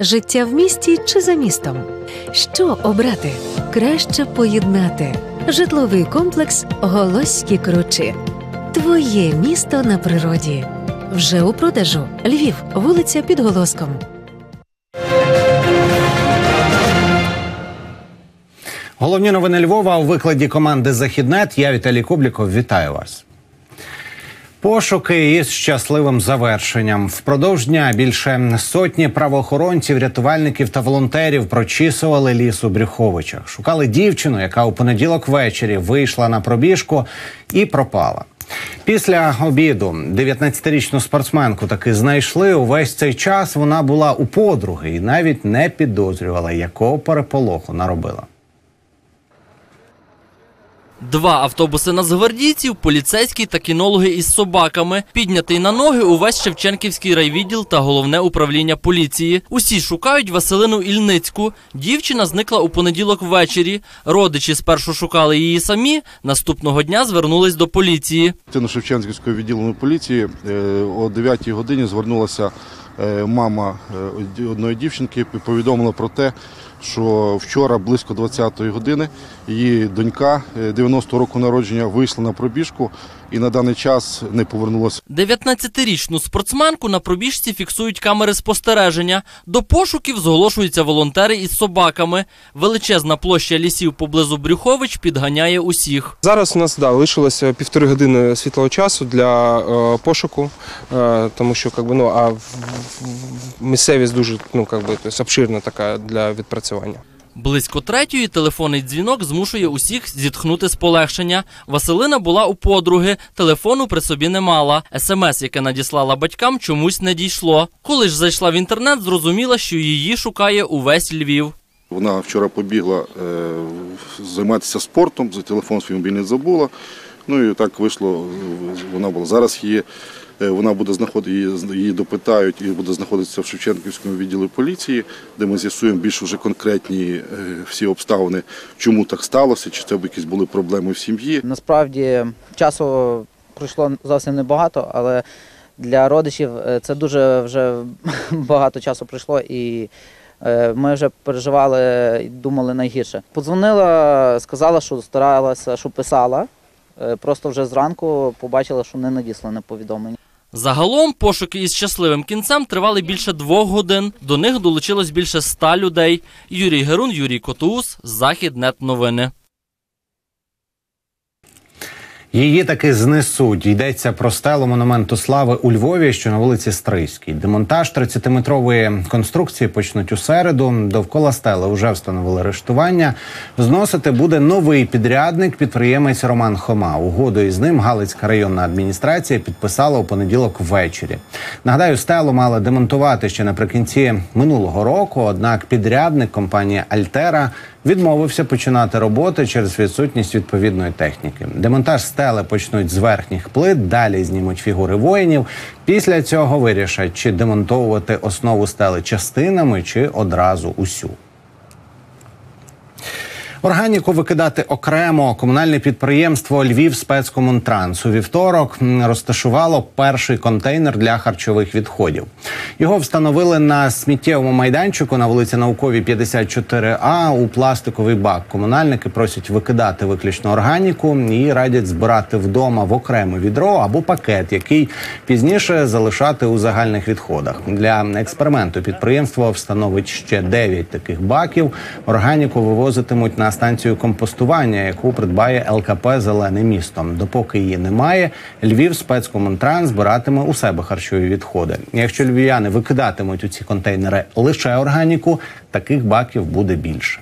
Життя в місті чи за містом? Що обрати? Краще поєднати. Житловий комплекс Голосські Кручі. Твоє місто на природі. Вже у продажу. Львів, вулиця під Голоском. Головні новини Львова у викладі команди Західнет. Я Віталій Кубліков. Вітаю вас. Пошуки із щасливим завершенням впродовж дня більше сотні правоохоронців, рятувальників та волонтерів прочісували ліс у Брюховичах. Шукали дівчину, яка у понеділок ввечері вийшла на пробіжку і пропала. Після обіду 19-річну спортсменку таки знайшли. Увесь цей час вона була у подруги і навіть не підозрювала, якого переполоху наробила. Два автобуси нацгвардійців, поліцейські та кінологи із собаками. Піднятий на ноги увесь Шевченківський райвідділ та головне управління поліції. Усі шукають Василину Ільницьку. Дівчина зникла у понеділок ввечері. Родичі спершу шукали її самі. Наступного дня звернулись до поліції. Частину Шевченківського відділення поліції е, о 9 годині звернулася е, мама е, одної дівчинки повідомила про те, що вчора близько 20-ї години її донька 90 року народження вийшла на пробіжку і на даний час не повернулася. 19-річну спортсменку на пробіжці фіксують камери спостереження. До пошуків зголошуються волонтери із собаками. Величезна площа лісів поблизу Брюхович підганяє усіх. Зараз у нас да, лишилося півтори години світлого часу для е, пошуку, е, тому що как би, ну, а в- в- місцевість дуже ну, как би, тобто, обширна така для відпрацювання. Близько третьої телефонний дзвінок змушує усіх зітхнути з полегшення. Василина була у подруги, телефону при собі не мала. СМС, яке надіслала батькам, чомусь не дійшло. Коли ж зайшла в інтернет, зрозуміла, що її шукає увесь Львів. Вона вчора побігла е, займатися спортом, за телефон свій мобільний забула. Ну і так вийшло, вона була. Зараз її, вона буде знаходити, її, допитають і буде знаходитися в Шевченківському відділі поліції, де ми з'ясуємо більш уже конкретні е, всі обставини, чому так сталося, чи це якісь були проблеми в сім'ї. Насправді часу пройшло зовсім небагато, але для родичів е, це дуже вже багато часу пройшло, і е, ми вже переживали і думали найгірше. Подзвонила, сказала, що старалася, що писала. Е, Просто вже зранку побачила, що не надіслане повідомлення. Загалом пошуки із щасливим кінцем тривали більше двох годин. До них долучилось більше ста людей. Юрій Герун, Юрій Котуус, Західнет новини. Її таки знесуть. Йдеться про стелу монументу слави у Львові, що на вулиці Стрийській. Демонтаж 30-метрової конструкції почнуть у середу. Довкола стели вже встановили рештування. Зносити буде новий підрядник, підприємець Роман Хома. Угоду із ним Галицька районна адміністрація підписала у понеділок ввечері. Нагадаю, стелу мали демонтувати ще наприкінці минулого року. Однак підрядник компанія Альтера відмовився починати роботи через відсутність відповідної техніки. Демонтаж стели почнуть з верхніх плит, далі знімуть фігури воїнів. Після цього вирішать, чи демонтовувати основу стели частинами, чи одразу усю. Органіку викидати окремо комунальне підприємство Львів спецкомунтранс у вівторок розташувало перший контейнер для харчових відходів. Його встановили на сміттєвому майданчику на вулиці Науковій 54А у пластиковий бак. Комунальники просять викидати виключно органіку і радять збирати вдома в окреме відро або пакет, який пізніше залишати у загальних відходах. Для експерименту підприємство встановить ще 9 таких баків. Органіку вивозитимуть на станцію компостування, яку придбає ЛКП Зелене місто. Допоки її немає, Львів спецкомунтранс збиратиме у себе харчові відходи. Якщо львів'яни викидатимуть у ці контейнери лише органіку, таких баків буде більше.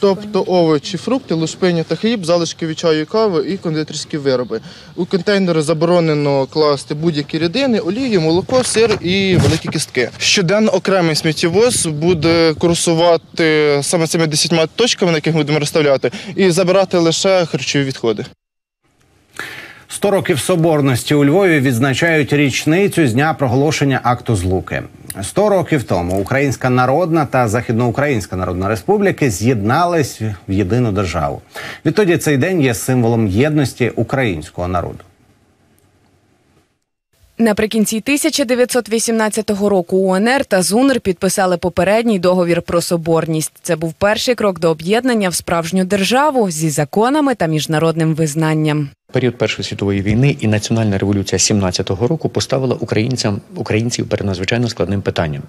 Тобто овочі, фрукти, лушпиня та хліб, залишки від чаю і кави і кондитерські вироби. У контейнери заборонено класти будь-які рідини, олію, молоко, сир і великі кістки. Щоденно окремий сміттєвоз буде курсувати саме цими 10 точками, на яких будемо розставляти, і забирати лише харчові відходи. 100 років соборності у Львові відзначають річницю з дня проголошення акту злуки. 100 років тому Українська Народна та Західноукраїнська Народна Республіки з'єднались в єдину державу. Відтоді цей день є символом єдності українського народу. Наприкінці 1918 року УНР та ЗУНР підписали попередній договір про соборність. Це був перший крок до об'єднання в справжню державу зі законами та міжнародним визнанням. Період Першої світової війни і національна революція 17-го року поставила українцям українців перед надзвичайно складним питанням.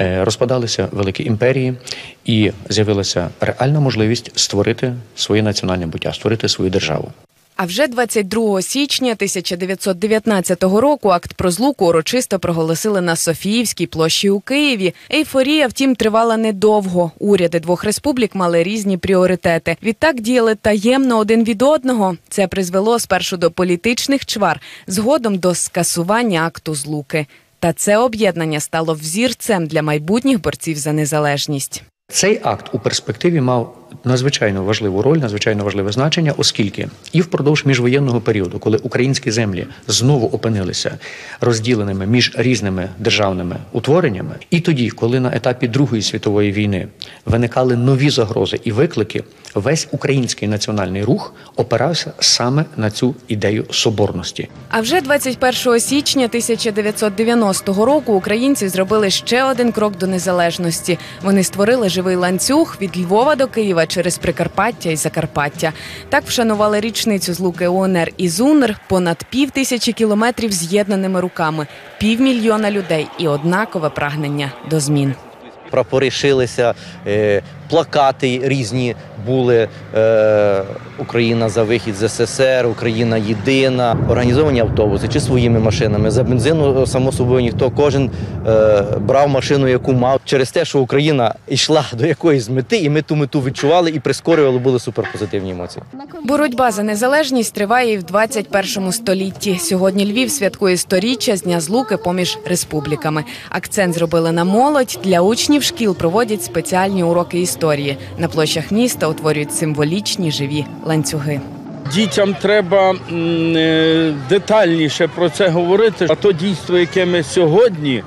Е, Розпадалися великі імперії, і з'явилася реальна можливість створити своє національне буття, створити свою державу. А вже 22 січня 1919 року акт про злуку урочисто проголосили на Софіївській площі у Києві. Ейфорія, втім, тривала недовго. Уряди двох республік мали різні пріоритети. Відтак діяли таємно один від одного. Це призвело спершу до політичних чвар, згодом до скасування акту злуки. Та це об'єднання стало взірцем для майбутніх борців за незалежність. Цей акт у перспективі мав надзвичайно важливу роль, надзвичайно важливе значення, оскільки і впродовж міжвоєнного періоду, коли українські землі знову опинилися розділеними між різними державними утвореннями, і тоді, коли на етапі Другої світової війни виникали нові загрози і виклики, весь український національний рух опирався саме на цю ідею соборності. А вже 21 січня 1990 року українці зробили ще один крок до незалежності. Вони створили живий ланцюг від Львова до Києва через Прикарпаття і Закарпаття. Так вшанували річницю з Луки ОНР і ЗУНР понад пів тисячі кілометрів з'єднаними руками, півмільйона людей і однакове прагнення до змін. Прапори шилися, е, плакати різні були. Е, Україна за вихід з СССР, Україна єдина. Організовані автобуси чи своїми машинами. За бензину, само собою, ніхто кожен е, брав машину, яку мав. Через те, що Україна йшла до якоїсь мети, і ми ту мету відчували і прискорювали, були суперпозитивні емоції. Боротьба за незалежність триває і в 21 столітті. Сьогодні Львів святкує сторіччя з дня злуки поміж республіками. Акцент зробили на молодь. Для учнів шкіл проводять спеціальні уроки історії. На площах міста утворюють символічні живі ланцюги. Дітям треба е, детальніше про це говорити. А то дійство, яке ми сьогодні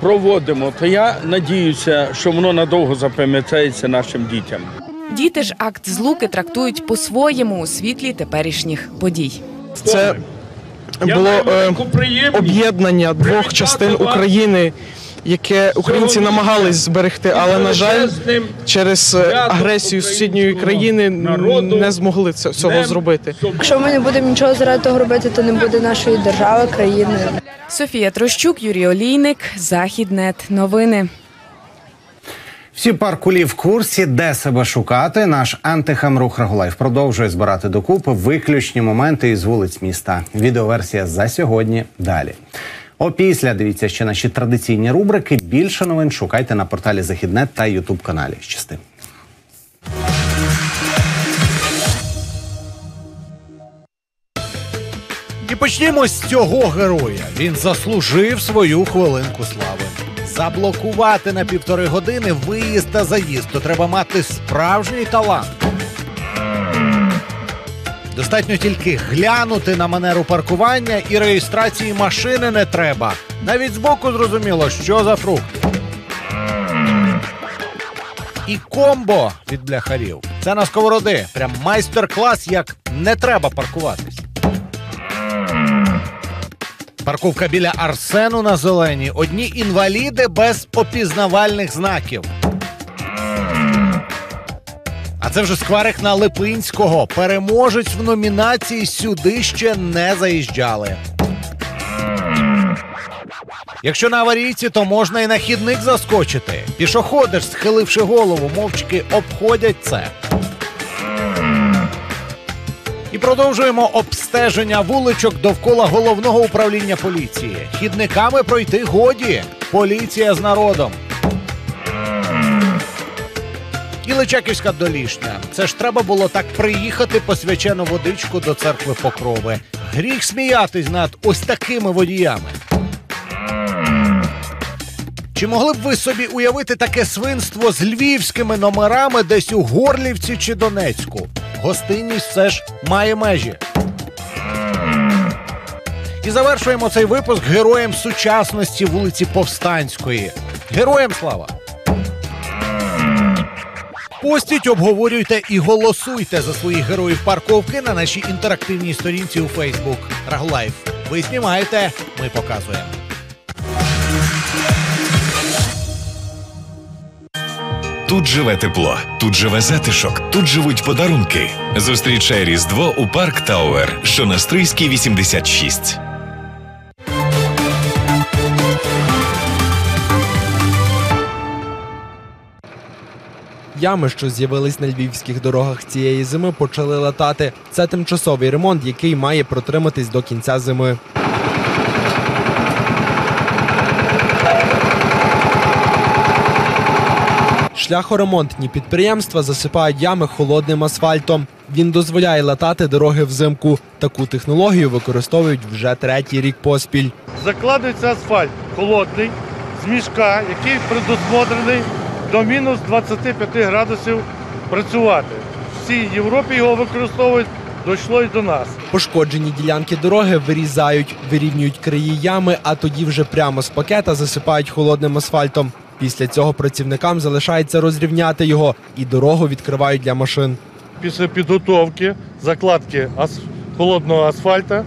проводимо, то я надіюся, що воно надовго запам'ятається нашим дітям. Діти ж акт злуки трактують по-своєму у світлі теперішніх подій. Це було е, об'єднання двох частин України, яке українці намагались зберегти, але на жаль, через е, агресію сусідньої країни не змогли це- цього зробити. Якщо ми не будемо нічого заради того робити, то не буде нашої держави, країни. Софія Трощук, Юрій Олійник, Західнет. Новини. Всі паркулі в курсі, де себе шукати. Наш антихамрух Рагулайф продовжує збирати докупи виключні моменти із вулиць міста. Відеоверсія за сьогодні. Далі. Опісля дивіться ще наші традиційні рубрики. Більше новин шукайте на порталі Західнет та Ютуб каналі. Щасти. І почнімо з цього героя. Він заслужив свою хвилинку слави. Заблокувати на півтори години виїзд та заїзд, то треба мати справжній талант. Достатньо тільки глянути на манеру паркування і реєстрації машини не треба. Навіть збоку зрозуміло, що за фрукт. І комбо від бляхарів. Це на сковороди. Прям майстер-клас, як не треба паркуватись. Парковка біля Арсену на зеленій. Одні інваліди без опізнавальних знаків. А це вже скварик на Липинського. Переможець в номінації сюди ще не заїжджали. Якщо на аварійці, то можна і на хідник заскочити. Пішоходи ж, схиливши голову, мовчки обходять це. І продовжуємо обстеження вуличок довкола головного управління поліції. Хідниками пройти годі. Поліція з народом. І Личаківська долішня. Це ж треба було так приїхати по свячену водичку до церкви Покрови. Гріх сміятись над ось такими водіями. Чи могли б ви собі уявити таке свинство з львівськими номерами десь у Горлівці чи Донецьку? Гостинність все ж має межі. І завершуємо цей випуск героєм сучасності вулиці Повстанської. Героям слава! Постіть, обговорюйте і голосуйте за своїх героїв парковки на нашій інтерактивній сторінці у Facebook Раглайф. Ви знімаєте, ми показуємо. Тут живе тепло, тут живе затишок, тут живуть подарунки. Зустрічай Різдво у парк Тауер, що на Стрийській 86. Ями, що з'явились на львівських дорогах цієї зими, почали латати. Це тимчасовий ремонт, який має протриматись до кінця зими. Шляхоремонтні підприємства засипають ями холодним асфальтом. Він дозволяє латати дороги взимку. Таку технологію використовують вже третій рік поспіль. Закладується асфальт холодний з мішка, який предусмотрений до мінус 25 градусів працювати. В всій Європі його використовують, дійшло й до нас. Пошкоджені ділянки дороги вирізають, вирівнюють краї ями, а тоді вже прямо з пакета засипають холодним асфальтом. Після цього працівникам залишається розрівняти його і дорогу відкривають для машин. Після підготовки, закладки холодного асфальта,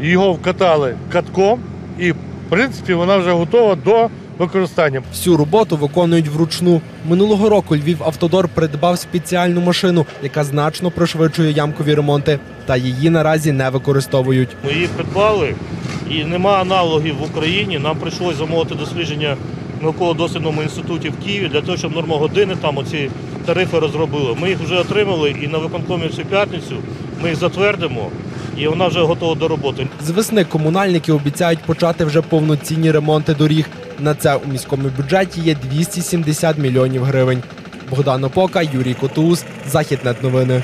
його вкатали катком і, в принципі, вона вже готова до використання. Всю роботу виконують вручну. Минулого року Львів Автодор придбав спеціальну машину, яка значно пришвидшує ямкові ремонти, та її наразі не використовують. Ми їх придбали і нема аналогів в Україні. Нам прийшлося замовити дослідження в науково-дослідному інституті в Києві для того, щоб нормогодини там оці тарифи розробили. Ми їх вже отримали і на виконкомі цю п'ятницю ми їх затвердимо, і вона вже готова до роботи. З весни комунальники обіцяють почати вже повноцінні ремонти доріг. На це у міському бюджеті є 270 мільйонів гривень. Богдан Опока, Юрій Котус, Західнет новини.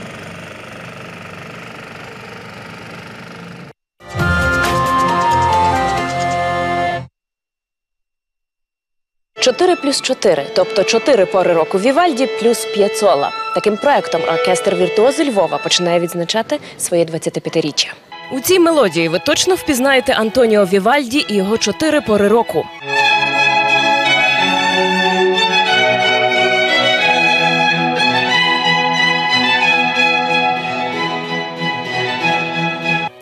Чотири плюс 4, тобто чотири пори року Вівальді плюс П'яцола. Таким проектом оркестр віртуози Львова починає відзначати своє 25-річчя. У цій мелодії ви точно впізнаєте Антоніо Вівальді і його чотири пори року.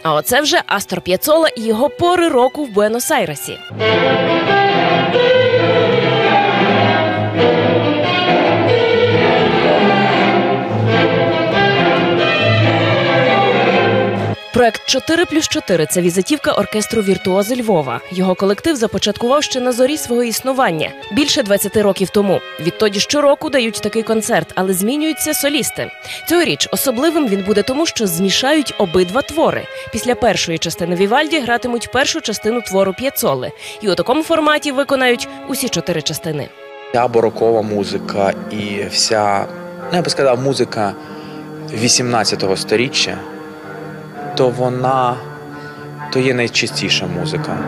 А оце вже Астор П'яцола і його пори року в Буенос-Айресі. Проект 4 плюс 4 – це візитівка оркестру віртуози Львова. Його колектив започаткував ще на зорі свого існування більше 20 років тому. Відтоді щороку дають такий концерт, але змінюються солісти. Цьогоріч особливим він буде тому, що змішають обидва твори. Після першої частини Вівальді гратимуть першу частину твору П'яцоли. І у такому форматі виконають усі чотири частини. Вся барокова музика і вся, ну я би сказав, музика 18-го сторіччя, то вона то є найчистіша музика.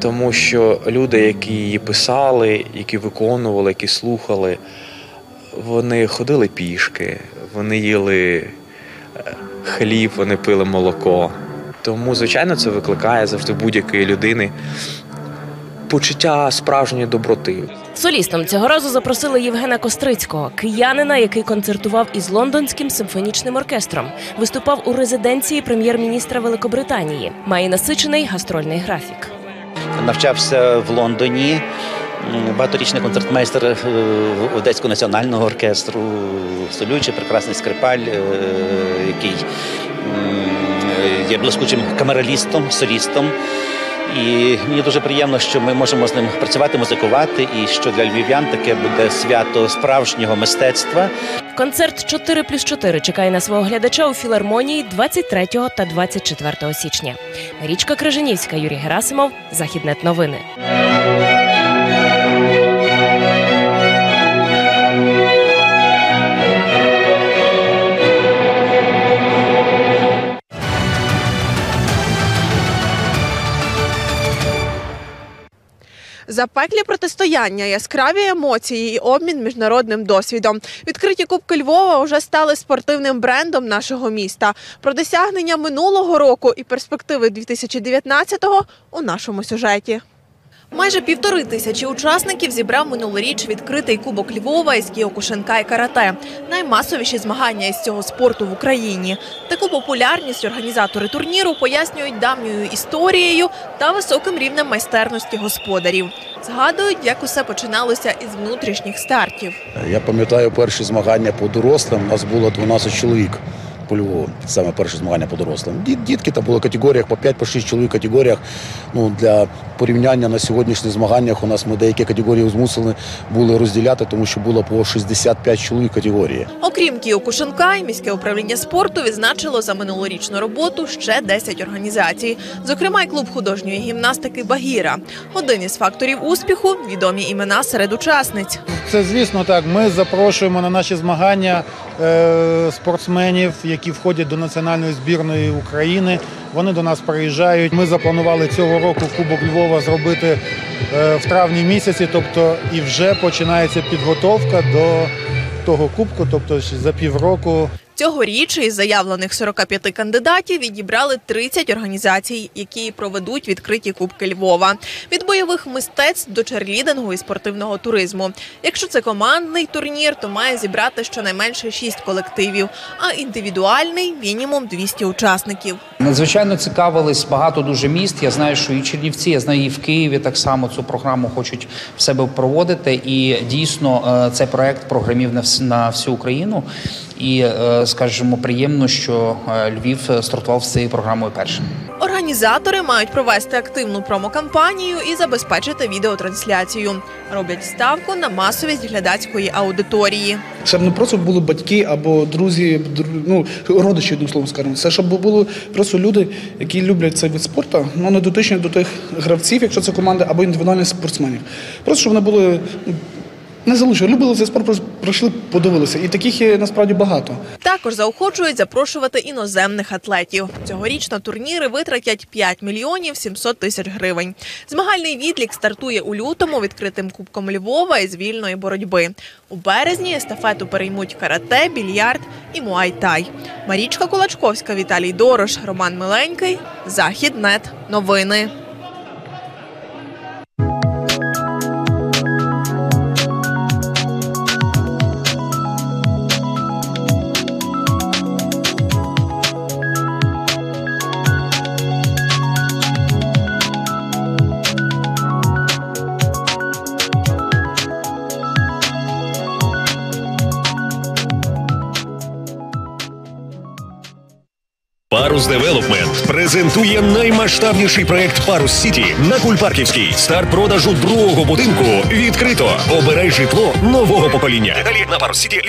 Тому що люди, які її писали, які виконували, які слухали, вони ходили пішки, вони їли е, хліб, вони пили молоко. Тому, звичайно, це викликає завжди будь-якої людини почуття справжньої доброти. Солістом цього разу запросили Євгена Кострицького, киянина, який концертував із лондонським симфонічним оркестром, виступав у резиденції прем'єр-міністра Великобританії. Має насичений гастрольний графік. Навчався в Лондоні. Багаторічний концертмейстер е, Одеського національного оркестру, солюючий прекрасний скрипаль, е, який є блискучим камералістом, солістом. І мені дуже приємно, що ми можемо з ним працювати, музикувати, і що для львів'ян таке буде свято справжнього мистецтва. Концерт 4 плюс 4 чекає на свого глядача у філармонії 23 та 24 січня. Річка Крижанівська, Юрій Герасимов, Західнет новини. Запеклі протистояння, яскраві емоції і обмін міжнародним досвідом. Відкриті Кубки Львова вже стали спортивним брендом нашого міста. Про досягнення минулого року і перспективи 2019-го у нашому сюжеті. Майже півтори тисячі учасників зібрав минулоріч відкритий кубок Львова із кіокушинка і карате. Наймасовіші змагання із цього спорту в Україні. Таку популярність організатори турніру пояснюють давньою історією та високим рівнем майстерності господарів. Згадують, як усе починалося із внутрішніх стартів. Я пам'ятаю перші змагання по дорослим. У нас було 12 чоловік по Львову. Саме перші змагання по дорослим. Діт- Дітки там було в категоріях по 5-6 чоловік категоріях. Ну, для порівняння на сьогоднішніх змаганнях у нас ми деякі категорії змусили були розділяти, тому що було по 65 чоловік категорії. Окрім Кіокушинка, і міське управління спорту відзначило за минулорічну роботу ще 10 організацій, зокрема й клуб художньої гімнастики Багіра. Один із факторів успіху відомі імена серед учасниць. Це звісно так. Ми запрошуємо на наші змагання е, спортсменів, які входять до національної збірної України. Вони до нас приїжджають. Ми запланували цього року Кубок Львова зробити е, в травні місяці, тобто і вже починається підготовка до того кубку, тобто за півроку. Цьогоріч із заявлених 45 кандидатів відібрали 30 організацій, які проведуть відкриті кубки Львова. Від бойових мистецтв до черлідингу і спортивного туризму. Якщо це командний турнір, то має зібрати щонайменше 6 колективів, а індивідуальний мінімум 200 учасників. Надзвичайно цікавились багато дуже міст. Я знаю, що і Чернівці, я знаю, і в Києві так само цю програму хочуть в себе проводити. І дійсно е, цей проект програмів на всю Україну. І е, скажімо, приємно, що е, Львів стартував з цією програмою першим. Організатори мають провести активну промокампанію і забезпечити відеотрансляцію. Роблять ставку на масовість глядацької аудиторії. Щоб не просто були батьки або друзі, ну родичі, одним словом скажемо. Це щоб були просто люди, які люблять цей вид спорту, ну не дотичні до тих гравців, якщо це команда, або індивідуальних спортсменів. Просто щоб вони були ну, не залишили, любили цей спорт, просто прийшли, подивилися. І таких є насправді багато. Також заохочують запрошувати іноземних атлетів. Цьогоріч на турніри витратять 5 мільйонів 700 тисяч гривень. Змагальний відлік стартує у лютому відкритим кубком Львова із вільної боротьби. У березні естафету переймуть карате, більярд і муай-тай. Марічка Кулачковська, Віталій Дорош, Роман Миленький, Західнет. Новини. Парус Девелопмент презентує наймасштабніший проект Парус Сіті на Кульпарківській. Старт продажу другого будинку відкрито. Обирай житло нового покоління. Деталі на Парус Сіті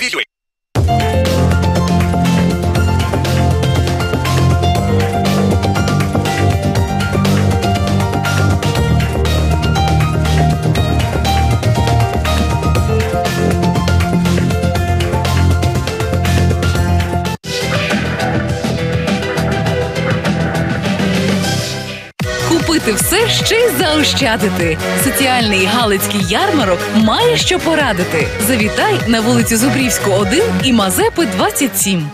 Купити все ще й заощадити. Соціальний Галицький ярмарок має що порадити. Завітай на вулицю Зубрівську, 1 і Мазепи 27.